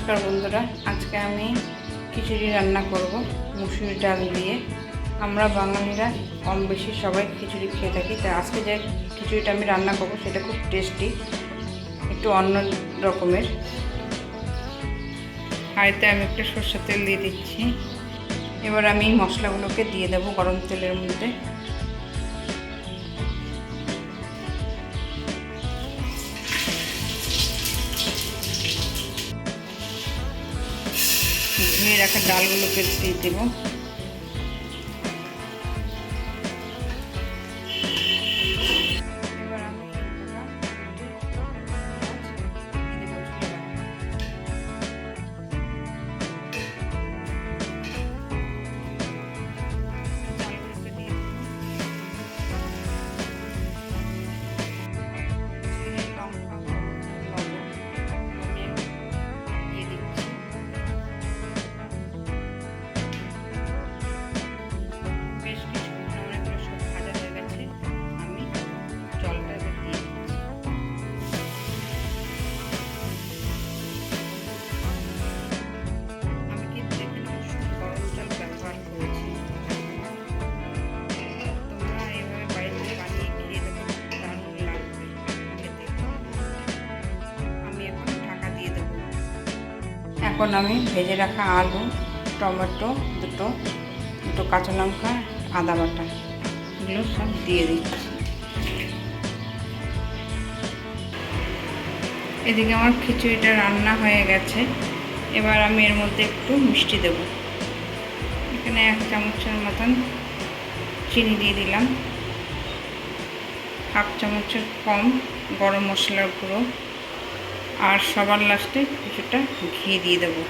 নমস্কার বন্ধুরা, আজকে আমি খিচুড়ি রান্না করব, মুসুরি ডাল দিয়ে। আমরা বাঙালিরা কম বেশি সবাই খিচুড়ি খেয়ে থাকি তাই আজকে যে খিচুড়িটা আমি রান্না করব সেটা খুব টেস্টি একটু অন্য রকমের। হাঁড়িতে আমি একটু সর্ষের তেল দিয়ে দিচ্ছি। এবার আমি মশলাগুলোকে দিয়ে দেবো গরম তেলের মধ্যে। ধুয়ে রাখা ডালগুলোকে দিয়ে দেবো। এখন আমি ভেজে রাখা আলু, টমেটো দুটো দুটো কাঁচা লঙ্কা, আদা বাটা, এগুলো সব দিয়ে দিচ্ছি। এদিকে আমার খিচুড়িটা রান্না হয়ে গেছে। এবার আমি এর মধ্যে একটু মিষ্টি দেব। এখানে এক চামচের মতন চিনি দিয়ে দিলাম। হাফ চামচের কম গরম মশলার গুঁড়ো। আর সবার লাস্টে কিছুটা ঘি দিয়ে দেবো।